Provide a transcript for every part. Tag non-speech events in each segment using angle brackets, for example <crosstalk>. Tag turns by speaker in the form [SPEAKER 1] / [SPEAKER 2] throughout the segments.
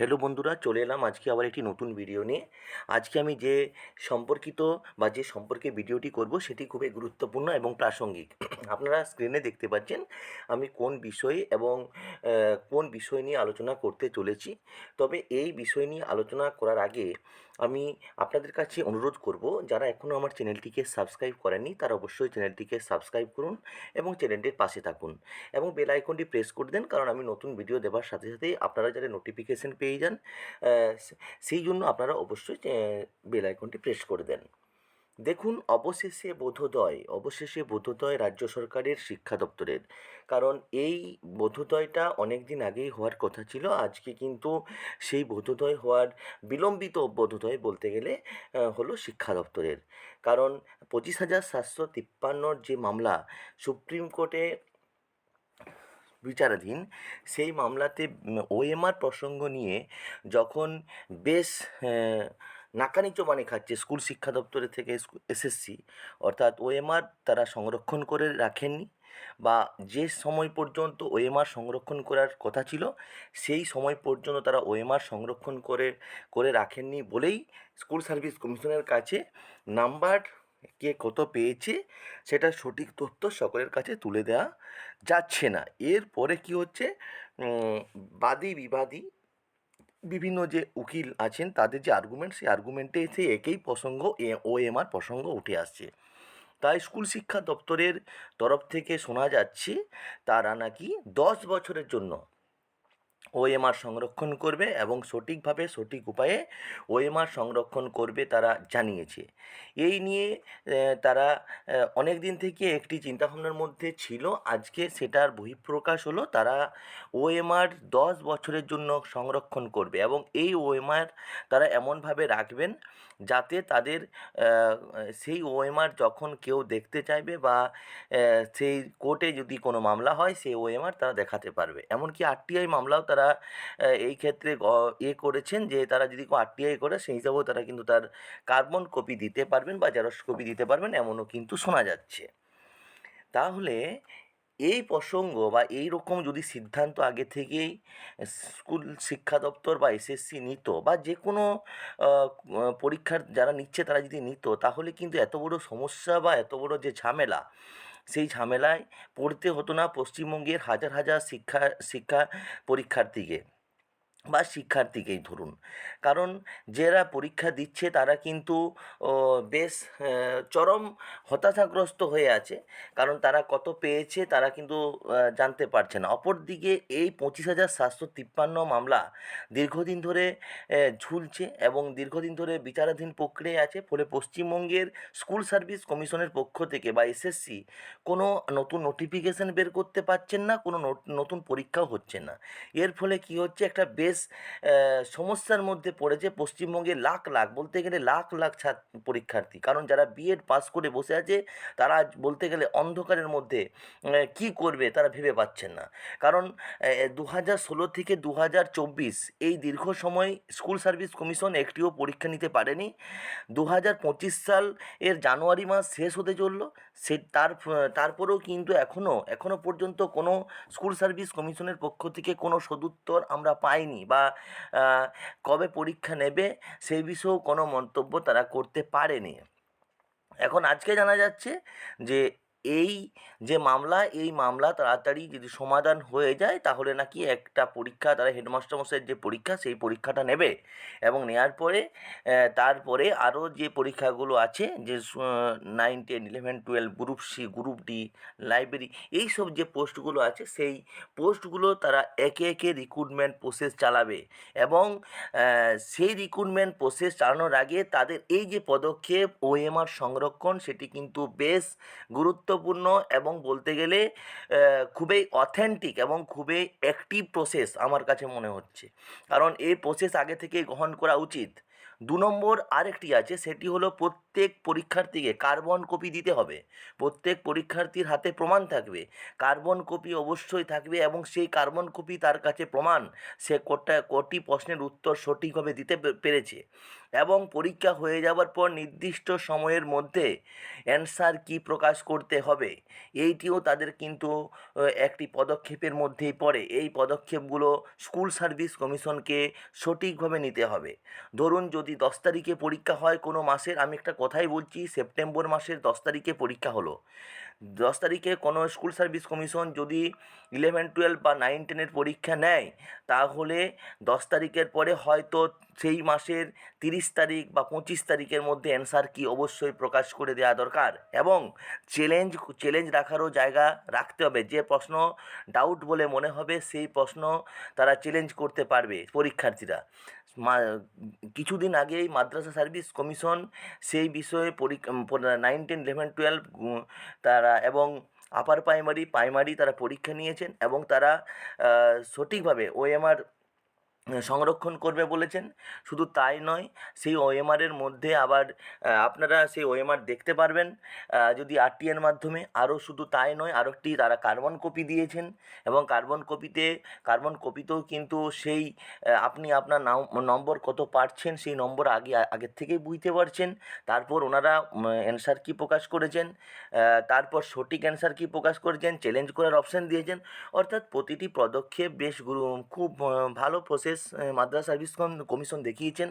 [SPEAKER 1] Hello বন্ধুরা, চলে এলাম আজকে আবার একটি নতুন ভিডিও নিয়ে। আজকে আমি যে সম্পর্কিত বা যে সম্পর্কে ভিডিওটি করব, সেটি খুবই গুরুত্বপূর্ণ এবং প্রাসঙ্গিক। <clears throat> আপনারা স্ক্রিনে দেখতে পাচ্ছেন, আমি কোন বিষয়ে এবং কোন বিষয় নিয়ে আলোচনা করতে চলেছি। তবে এই বিষয় নিয়ে আলোচনা করার আগে আমি আপনাদের কাছে অনুরোধ করব, যারা এখনও আমার চ্যানেলটিকে সাবস্ক্রাইব করেননি, তারা অবশ্যই চ্যানেলটিকে সাবস্ক্রাইব করুন এবং চ্যানেলটির পাশে থাকুন এবং বেল আইকনটি প্রেস করে দেন, কারণ আমি নতুন ভিডিও দেওয়ার সাথে সাথে আপনারা যারা নোটিফিকেশান পেয়ে যান সেই জন্য আপনারা অবশ্যই বেল আইকনটি প্রেস করে দেন। দেখুন, অবশেষে বোধোদয় অবশেষে বোধোদয় রাজ্য সরকারের শিক্ষা দপ্তরের। কারণ এই বোধোদয়টা অনেক দিন আগেই হওয়ার কথা ছিল। আজকে কিন্তু সেই বোধোদয় হওয়ার বিলম্বিত বোধোদয় বলতে গেলে হলো শিক্ষা দপ্তরের। কারণ পঁচিশ হাজার সাতশো তিপ্পান্নর যে মামলা সুপ্রিম কোর্টে বিচারাধীন, সেই মামলাতে ওএমআর প্রসঙ্গ নিয়ে যখন বেশ নাকানি চোবানি খাচ্ছে স্কুল শিক্ষা দপ্তরের থেকে এসএসসি, অর্থাৎ ওএমআর তারা সংরক্ষণ করে রাখেননি বা যে সময় পর্যন্ত ওএমআর সংরক্ষণ করার কথা ছিল, সেই সময় পর্যন্ত তারা ওএমআর সংরক্ষণ করে করে রাখেননি বলেই স্কুল সার্ভিস কমিশনের কাছে নাম্বার কে কত পেয়েছে সেটা সঠিক তথ্য সকলের কাছে তুলে দেওয়া যাচ্ছে না। এরপরে কি হচ্ছে? বাদী বিবাদী বিভিন্ন যে উকিল আছেন, তাদের যে আর্গুমেন্ট সেই আর্গুমেন্টে এসে একই প্রসঙ্গ ও এম আর প্রসঙ্গ উঠে আসছে। তাই স্কুল শিক্ষা দপ্তরের তরফ থেকে শোনা যাচ্ছে, তারা নাকি দশ বছরের জন্য ওএমআর সংরক্ষণ করবে এবং সঠিকভাবে, সঠিক উপায়ে ওএমআর সংরক্ষণ করবে তারা জানিয়েছে। এই নিয়ে তারা অনেক দিন থেকে একটি চিন্তাভাবনার মধ্যে ছিল। আজকে সেটার বহিঃপ্রকাশ হলো, তারা ওএমআর দশ বছরের জন্য সংরক্ষণ করবে এবং এই ওএমআর তারা এমনভাবে রাখবেন যাতে তাদের সেই ওএমআর যখন কেউ দেখতে চাইবে বা সেই কোর্টে যদি কোনো মামলা হয়, সেই ওএমআর তারা দেখাতে পারবে। এমনকি আরটিআই মামলাও তারা এই ক্ষেত্রে এ করেছেন যে তারা যদি আরটিআই করে, সেই হিসাবেও তারা কিন্তু তার কার্বন কপি দিতে পারবেন বা জেরক্স কপি দিতে পারবেন, এমনও কিন্তু শোনা যাচ্ছে। তাহলে এই প্রসঙ্গ বা এই রকম যদি সিদ্ধান্ত আগে থেকেই স্কুল শিক্ষা দপ্তর বা এসএসসি নিত বা যে কোনো পরীক্ষার যারা নিচ্ছে তারা যদি নিত, তাহলে কিন্তু এত বড় সমস্যা বা এত বড় যে ঝামেলা, সেই ঝামেলায় পড়তে হতো না পশ্চিমবঙ্গের হাজার হাজার শিক্ষা শিক্ষা পরীক্ষার্থীকে। বা শিক্ষার্থীকেই ধরুন। কারণ যারা পরীক্ষা দিচ্ছে তারা কিন্তু বেশ চরম হতাশাগ্রস্ত হয়ে আছে। কারণ তারা কত পেয়েছে তারা কিন্তু জানতে পারছে না। অপরদিকে এই পঁচিশ হাজার সাতশো তিপ্পান্ন মামলা দীর্ঘদিন ধরে ঝুলছে এবং দীর্ঘদিন ধরে বিচারাধীন প্রক্রিয়ায় আছে। ফলে পশ্চিমবঙ্গের স্কুল সার্ভিস কমিশনের পক্ষ থেকে বা এসএসসি কোনো নতুন নোটিফিকেশন বের করতে পারছেন না, কোনো নত- নতুন পরীক্ষাও হচ্ছে না। এর ফলে কি হচ্ছে, একটা বেশ আহ, সমস্যার মধ্যে পড়েছে পশ্চিমবঙ্গে লাখ লাখ বলতে গেলে লাখ লাখ ছাত্র পরীক্ষার্থী। কারণ যারা বিএড পাস করে বসে আছে তারা বলতে গেলে অন্ধকারের মধ্যে কি করবে তারা ভেবে পাচ্ছেন না। কারণ দু হাজার ষোলো থেকে দু হাজার চব্বিশ এই দীর্ঘ সময় স্কুল সার্ভিস কমিশন একটিও পরীক্ষা নিতে পারেনি। দু হাজার পঁচিশ সাল এর জানুয়ারি মাস শেষ হতে চলল। সে তার তারপরেও কিন্তু এখনও এখনও পর্যন্ত কোনো স্কুল সার্ভিস কমিশনের পক্ষ থেকে কোনো সদুত্তর আমরা পাইনি। বা কবে পরীক্ষা নেবে সেই বিষয়েও কোনো মন্তব্য তারা করতে পারেনি। এখন আজকে জানা যাচ্ছে যে এই যে মামলা, এই মামলা তাড়াতাড়ি যদি সমাধান হয়ে যায়, তাহলে নাকি একটা পরীক্ষা, তারা হেডমাস্টার মশাইয়ের যে পরীক্ষা, সেই পরীক্ষাটা নেবে। এবং নেওয়ার পরে তারপরে আরও যে পরীক্ষাগুলো আছে, যে nine ten eleven twelve group C group D library এই সব যে পোস্টগুলো আছে, সেই পোস্টগুলো তারা একে একে রিক্রুটমেন্ট প্রসেস চালাবে। এবং সেই রিক্রুটমেন্ট প্রসেস চালানোর আগে তাদের এই যে পদক্ষেপ ওএমআর সংরক্ষণ, সেটি কিন্তু বেশ গুরুত্বপূর্ণ এবং বলতে গেলে খুবই অথেন্টিক এবং খুবই অ্যাক্টিভ প্রসেস আমার কাছে মনে হচ্ছে। কারণ এই প্রসেস আগে থেকে গ্রহণ করা উচিত। দু নম্বর আরেকটি আছে, সেটি হলো প্রত্যেক পরীক্ষার্থীকে কার্বন কপি দিতে হবে। প্রত্যেক পরীক্ষার্থীর হাতে প্রমাণ থাকবে। কার্বন কপি অবশ্যই থাকবে এবং সেই কার্বন কপি তার কাছে প্রমাণ। সে কোটা, কোটি প্রশ্নের উত্তর সঠিকভাবে দিতে পেরেছে। এবং পরীক্ষা হয়ে যাওয়ার পর নির্দিষ্ট সময়ের মধ্যে অ্যান্সার কী প্রকাশ করতে হবে, এইটিও তাদের কিন্তু একটি পদক্ষেপের মধ্যেই পড়ে। এই পদক্ষেপগুলো স্কুল সার্ভিস কমিশনকে সঠিকভাবে নিতে হবে। ধরুন যদি দশ তারিখে পরীক্ষা হয় কোনো মাসের, আমি একটা কথাই বলছি, সেপ্টেম্বর মাসের দশ তারিখে পরীক্ষা হলো। দশ তারিখে কোনো স্কুল সার্ভিস কমিশন যদি ইলেভেন টুয়েলভ বা নাইন টেনের পরীক্ষা নেয়, তাহলে দশ তারিখের পরে হয়তো সেই মাসের তিরিশ তারিখ বা পঁচিশ তারিখের মধ্যে অ্যান্সার কি অবশ্যই প্রকাশ করে দেওয়া দরকার এবং চ্যালেঞ্জ চ্যালেঞ্জ রাখারও জায়গা রাখতে হবে। যে প্রশ্ন ডাউট বলে মনে হবে, সেই প্রশ্ন তারা চ্যালেঞ্জ করতে পারবে পরীক্ষার্থীরা। কিছুদিন আগেই মাদ্রাসা সার্ভিস কমিশন সেই বিষয়ে পরীক্ষা নাইন টেন ইলেভেন টুয়েলভ তারা এবং আপার প্রাইমারি প্রাইমারি তারা পরীক্ষা নিয়েছেন এবং তারা সঠিকভাবে ওএমআর সংরক্ষণ করবে বলেছেন। শুধু তাই নয়, সেই ওএমআরের মধ্যে আবার আপনারা সেই ওএমআর দেখতে পারবেন। যদি আরটিএর মাধ্যমে, আরও শুধু তাই নয়, আরও একটি তারা কার্বন কপি দিয়েছেন এবং কার্বন কপিতে, কার্বন কপিতেও কিন্তু সেই আপনি আপনার নাম নম্বর কত পাচ্ছেন সেই নম্বর আগে, আগের থেকেই বুঝতে পারছেন। তারপর ওনারা অ্যান্সার কী প্রকাশ করেছেন? তারপর সঠিক অ্যান্সার কী প্রকাশ করেছেন? চ্যালেঞ্জ করার অপশান দিয়েছেন। অর্থাৎ প্রতিটি পদক্ষেপ বেশ খুব ভালো প্রসেস মাদ্রাসা সার্ভিস কমিশন দেখিয়েছেন।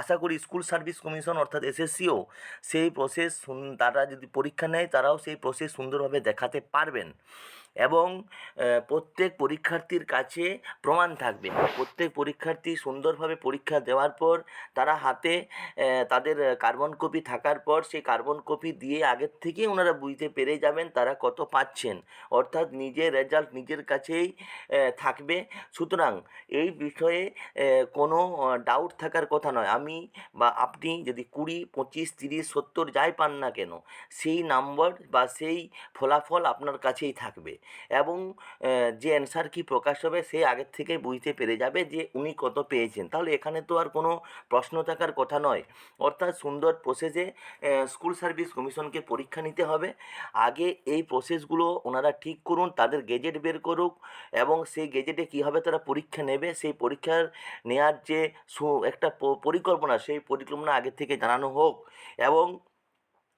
[SPEAKER 1] আশা করি স্কুল সার্ভিস কমিশন অর্থাৎ এসএসসিও সেই প্রসেস তারা যদি পরীক্ষা নেয়, তারাও সেই প্রসেস সুন্দরভাবে দেখাতে পারবেন। এবং প্রত্যেক পরীক্ষার্থীর কাছে প্রমাণ থাকবে। প্রত্যেক পরীক্ষার্থী সুন্দরভাবে পরীক্ষা দেওয়ার পর, তারা হাতে তাদের কার্বন কপি থাকার পর, সেই কার্বন কপি দিয়ে আগের থেকেই ওনারা বুঝতে পেরে যাবেন তারা কত পাচ্ছেন। অর্থাৎ নিজের রেজাল্ট নিজের কাছেই থাকবে। সুতরাং এই বিষয়ে আহ, কোনো ডাউট থাকার কথা নয়। আমি বা আপনি যদি কুড়ি পঁচিশ তিরিশ সত্তর যাই পান না কেন সেই নাম্বার বা সেই ফলাফল আপনার কাছেই থাকবে। এবং যে অ্যান্সার কি প্রকাশ হবে সে আগের থেকে বুঝতে পেরে যাবে যে উনি কত পেয়েছেন। তাহলে এখানে তো আর কোনো প্রশ্ন থাকার কথা নয়। অর্থাৎ সুন্দর প্রসেসে স্কুল সার্ভিস কমিশনকে পরীক্ষা নিতে হবে। আগে এই প্রসেসগুলো ওনারা ঠিক করুন তাদের গেজেট বের করুক এবং সেই গেজেটে কীভাবে তারা পরীক্ষা নেবে সেই পরীক্ষার নেওয়ার যে সু- একটা পরিকল্পনা সেই পরিকল্পনা আগে থেকে জানানো হোক এবং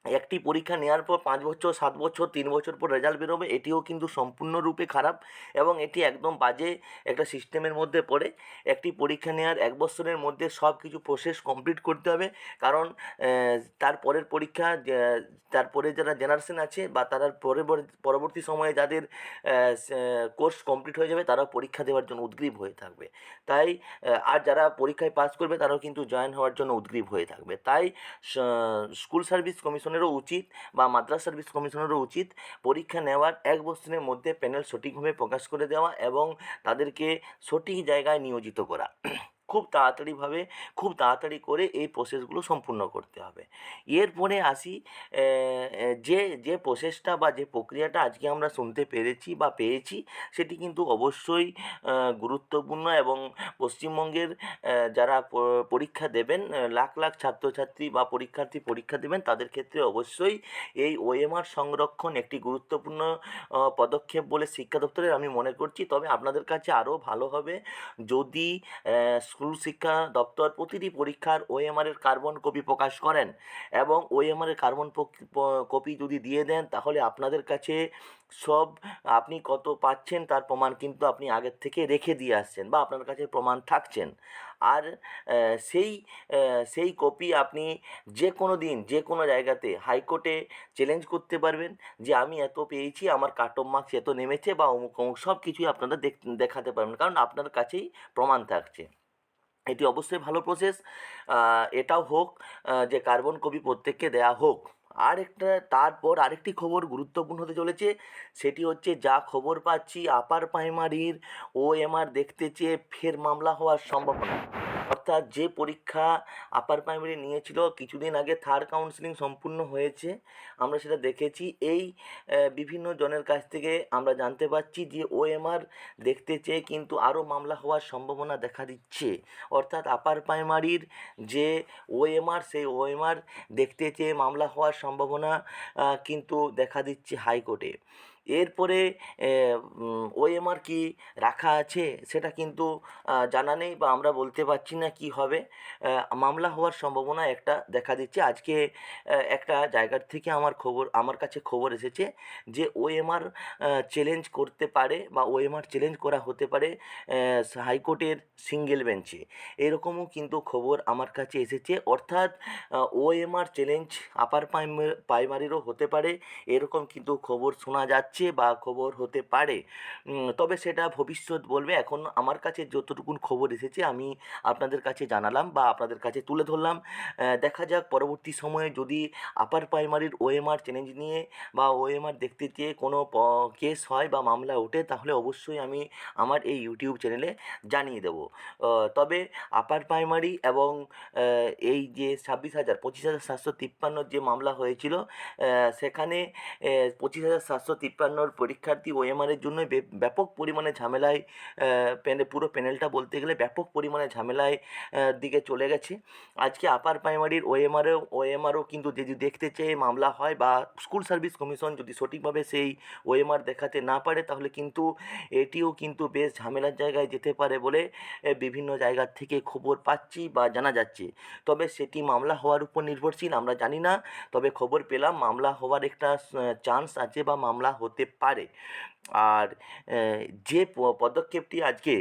[SPEAKER 1] একটি পরীক্ষা নেওয়ার পর পাঁচ বছর, সাত বছর, তিন বছর পর রেজাল্ট বেরোবে, এটিও কিন্তু সম্পূর্ণরূপে খারাপ এবং এটি একদম বাজে একটা সিস্টেমের মধ্যে পড়ে। একটি পরীক্ষা নেওয়ার এক বছরের মধ্যে সব কিছু প্রসেস কমপ্লিট করতে হবে। কারণ তার পরের পরীক্ষা তারপরে যারা জেনারেশন আছে বা তারা পরবর্তী সময়ে যাদের কোর্স কমপ্লিট হয়ে যাবে, তারাও পরীক্ষা দেওয়ার জন্য উদ্গ্রীব হয়ে থাকবে। তাই আর যারা পরীক্ষায় পাস করবে, তারাও কিন্তু জয়েন হওয়ার জন্য উদ্গ্রীব হয়ে থাকবে। তাই স্কুল সার্ভিস কমিশনেরও উচিত বা মাদ্রাস সার্ভিস কমিশনেরও উচিত পরীক্ষা নেওয়ার এক বছরের মধ্যে প্যানেল সঠিকভাবে প্রকাশ করে দেওয়া এবং তাদেরকে সঠিক জায়গায় নিয়োজিত করা। খুব তাড়াতাড়িভাবে খুব তাড়াতাড়ি করে এই প্রসেসগুলো সম্পূর্ণ করতে হবে। এরপরে আসি যে যে প্রসেসটা বা যে প্রক্রিয়াটা আজকে আমরা শুনতে পেরেছি বা পেয়েছি, সেটি কিন্তু অবশ্যই গুরুত্বপূর্ণ এবং পশ্চিমবঙ্গের যারা পরীক্ষা দেবেন লাখ লাখ ছাত্রছাত্রী বা পরীক্ষার্থী পরীক্ষা দেবেন, তাদের ক্ষেত্রে অবশ্যই এই ওএমআর সংরক্ষণ একটি গুরুত্বপূর্ণ পদক্ষেপ বলে শিক্ষা দপ্তরের আমি মনে করছি। তবে আপনাদের কাছে আরও ভালো হবে যদি স্কুল শিক্ষা দপ্তর প্রতিটি পরীক্ষার ওএমআরের কার্বন কপি প্রকাশ করেন এবং ওএমআরের কার্বন কপি যদি দিয়ে দেন, তাহলে আপনাদের কাছে সব আপনি কত পাচ্ছেন তার প্রমাণ কিন্তু আপনি আগের থেকে রেখে দিয়ে আসছেন বা আপনার কাছে প্রমাণ থাকছেন। আর সেই সেই কপি আপনি যে কোনো দিন যে কোনো জায়গাতে হাইকোর্টে চ্যালেঞ্জ করতে পারবেন যে আমি এত পেয়েছি, আমার কাট অফ মার্কস এত নেমেছে বা অমুক অমুক সব কিছুই আপনারা দেখ- দেখাতে পারবেন। কারণ আপনার কাছেই প্রমাণ থাকছে। এটি অবশ্যই ভালো প্রসেস এটাও হোক যে কার্বন কপি প্রত্যেককে দেয়া হোক। আর একটা তারপর আরেকটি খবর গুরুত্বপূর্ণ হতে চলেছে, সেটি হচ্ছে যা খবর পাচ্ছি, আপার প্রাইমারির ও ওএমআর দেখতে চেয়ে ফের মামলা হওয়ার সম্ভাবনা। অর্থাৎ যে পরীক্ষা আপার প্রাইমারি নিয়েছিল, কিছুদিন আগে থার্ড কাউন্সিলিং সম্পূর্ণ হয়েছে। আমরা সেটা দেখেছি। এই বিভিন্ন জনের কাছ থেকে আমরা জানতে পারছি যে ওএমআর দেখতে চেয়ে কিন্তু আরও মামলা হওয়ার সম্ভাবনা দেখা দিচ্ছে। অর্থাৎ আপার প্রাইমারির যে ওএমআর সেই ওএমআর দেখতে চেয়ে মামলা হওয়ার সম্ভাবনা কিন্তু দেখা দিচ্ছে হাইকোর্টে। এরপরে ওএমআর কি রাখা আছে সেটা কিন্তু জানা নেই বা আমরা বলতে পারছি না কি হবে। মামলা হওয়ার সম্ভাবনা একটা দেখা দিচ্ছে। আজকে একটা জায়গার থেকে আমার খবর, আমার কাছে খবর এসেছে যে ওএমআর চ্যালেঞ্জ করতে পারে বা ওএমআর চ্যালেঞ্জ করা হতে পারে হাইকোর্টের সিঙ্গেল বেঞ্চে। এরকমও কিন্তু খবর আমার কাছে এসেছে। অর্থাৎ ওএমআর চ্যালেঞ্জ আপার প্রাইমারিরও হতে পারে। এরকম কিন্তু খবর শোনা যাচ্ছে। বা খবর হতে পারে তবে সেটা ভবিষ্যৎ বলবে। এখন আমার কাছে যতটুকুন খবর এসেছে আমি আপনাদের কাছে জানালাম বা আপনাদের কাছে তুলে ধরলাম। দেখা যাক পরবর্তী সময়ে যদি আপার প্রাইমারির ওএমআর চ্যালেঞ্জ নিয়ে বা ওএমআর দেখতে চেয়ে কোনো কেস হয় বা মামলা ওঠে, তাহলে অবশ্যই আমি আমার এই ইউটিউব চ্যানেলে জানিয়ে দেবো। তবে আপার প্রাইমারি এবং এই যে ছাব্বিশ হাজার, পঁচিশ হাজার সাতশো তিপ্পান্নর যে মামলা হয়েছিল সেখানে পঁচিশ হাজার সাতশো তিপ্পান্নর পরীক্ষার্থী ওএমআরের জন্য ব্যাপক পরিমাণে ঝামেলায় পুরো প্যানেলটা বলতে গেলে ব্যাপক পরিমাণে ঝামেলায় দিকে চলে গেছে। আজকে আপার প্রাইমারির ওএমআরও ওএমআরও কিন্তু যদি দেখতে চেয়ে মামলা হয় বা স্কুল সার্ভিস কমিশন যদি সঠিকভাবে সেই ওএমআর দেখাতে না পারে, তাহলে কিন্তু এটিও কিন্তু বেশ ঝামেলার জায়গায় যেতে পারে বলে বিভিন্ন জায়গার থেকে খবর পাচ্ছি বা জানা যাচ্ছে। তবে সেটি মামলা হওয়ার উপর নির্ভরশীল, আমরা জানি না। তবে খবর পেলাম, মামলা হওয়ার একটা চান্স আছে বা মামলা হতে পারে। আর যে পদক্ষেপটি আজকে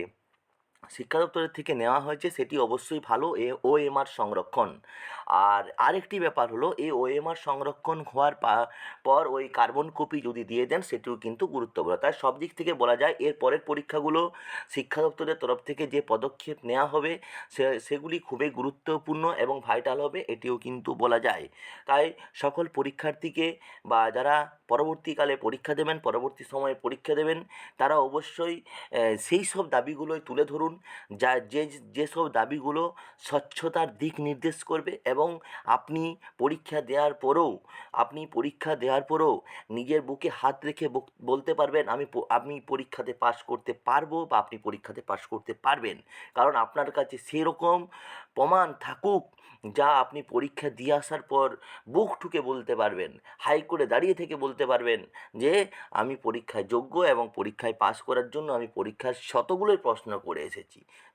[SPEAKER 1] শিক্ষা দপ্তরের থেকে নেওয়া হয়েছে সেটি অবশ্যই ভালো, এ ওএমআর সংরক্ষণ। আর আরেকটি ব্যাপার হলো এই ওএমআর সংরক্ষণ হওয়ার পর ওই কার্বন কপি যদি দিয়ে দেন, সেটিও কিন্তু গুরুত্বপূর্ণ তাই সব দিক থেকে বলা যায়, এর পরের পরীক্ষাগুলো শিক্ষা দপ্তরের তরফ থেকে যে পদক্ষেপ নেওয়া হবে, সে, সেগুলি খুবই গুরুত্বপূর্ণ এবং ভাইটাল হবে, এটিও কিন্তু বলা যায়। তাই সকল পরীক্ষার্থীকে বা যারা পরবর্তীকালে পরীক্ষা দেবেন, পরবর্তী সময়ে পরীক্ষা দেবেন, তারা অবশ্যই সেই সব দাবিগুলোই তুলে ধরুন। যা যে যেসব দাবিগুলো স্বচ্ছতার দিক নির্দেশ করবে এবং আপনি পরীক্ষা দেওয়ার পরেও, আপনি পরীক্ষা দেওয়ার পরেও নিজের বুকে হাত রেখে বলতে পারবেন, আমি আমি পরীক্ষাতে পাশ করতে পারব বা আপনি পরীক্ষাতে পাশ করতে পারবেন। কারণ আপনার কাছে সেরকম প্রমাণ থাকুক যা আপনি পরীক্ষা দিয়ে আসার পর বুক ঠুকে বলতে পারবেন, হাই করে দাঁড়িয়ে থেকে বলতে পারবেন যে, আমি পরীক্ষায় যোগ্য এবং পরীক্ষায় পাশ করার জন্য আমি পরীক্ষার শতগুলোই প্রশ্ন করে এসেছি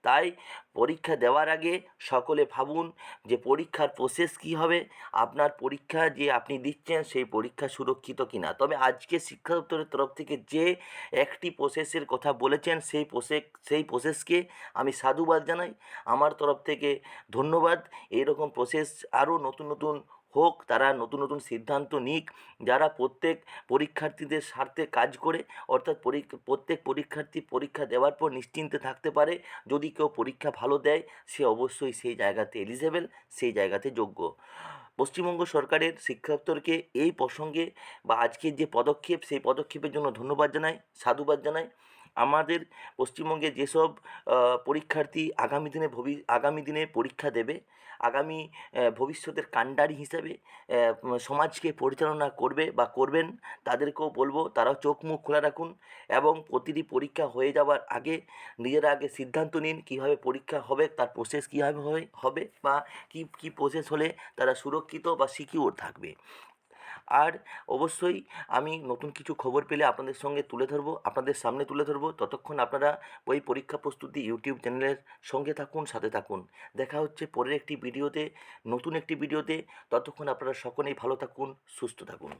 [SPEAKER 1] তাই পরীক্ষা দেওয়ার আগে সকলে ভাবুন যে পরীক্ষার প্রসেস কী হবে, আপনার পরীক্ষা যে আপনি দিচ্ছেন সেই পরীক্ষা সুরক্ষিত কিনা। তবে আজকে শিক্ষা দপ্তরের তরফ থেকে যে একটি প্রসেসের কথা বলেছেন সেই প্রসেস সেই প্রসেসকে আমি সাধুবাদ জানাই। আমার তরফ থেকে ধন্যবাদ। এইরকম প্রসেস আরও নতুন নতুন হোক, তারা নতুন নতুন সিদ্ধান্ত নিক, যারা প্রত্যেক পরীক্ষার্থীদের স্বার্থে কাজ করে, অর্থাৎ প্রত্যেক পরীক্ষার্থী পরীক্ষা দেওয়ার পর নিশ্চিন্তে থাকতে পারে, যদি কেউ পরীক্ষা ভালো দেয়, সে অবশ্যই সেই জায়গাতে এলিজেবেল সেই জায়গাতে যোগ্য। পশ্চিমবঙ্গ সরকারের শিক্ষা দপ্তরকে এই প্রসঙ্গে বা আজকের যে পদক্ষেপ, সেই পদক্ষেপের জন্য ধন্যবাদ জানাই, সাধুবাদ জানাই। আমাদের পশ্চিমবঙ্গে যেসব পরীক্ষার্থী আগামী দিনে ভবি, আগামী দিনে পরীক্ষা দেবে, আগামী ভবিষ্যতের কাণ্ডারি হিসাবে সমাজকে পরিচালনা করবে বা করবেন, তাদেরকেও বলব, তারাও চোখ মুখ খোলা রাখুন এবং প্রতিটি পরীক্ষা হয়ে যাওয়ার আগে নিজেরা আগে সিদ্ধান্ত নিন কীভাবে পরীক্ষা হবে, তার প্রসেস কীভাবে হবে বা কী কী প্রসেস হলে তারা সুরক্ষিত বা সিকিউর থাকবে। আর অবশ্যই আমি নতুন কিছু খবর পেলে আপনাদের সঙ্গে তুলে ধরবো, আপনাদের সামনে তুলে ধরবো। ততক্ষণ আপনারা ওই পরীক্ষা প্রস্তুতি ইউটিউব চ্যানেলের সঙ্গে থাকুন, সাথে থাকুন। দেখা হচ্ছে পরের একটি ভিডিওতে, নতুন একটি ভিডিওতে। ততক্ষণ আপনারা সকলেই ভালো থাকুন, সুস্থ থাকুন।